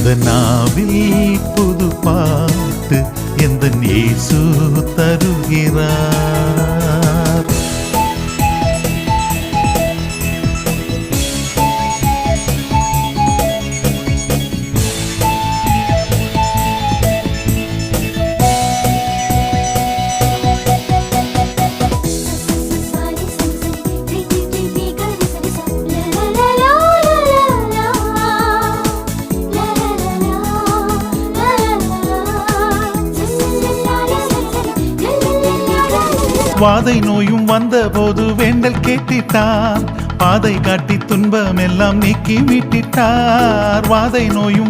எந்த நாவில் புது பாட்டு எந்த இயேசு தருகிறார்? வாதை நோயும் வந்தபோது வேண்டல் கேட்டிட்டார். பாதை காட்டி துன்பம் எல்லாம் நீக்கி மீட்டிட்டார். வாதை நோயும்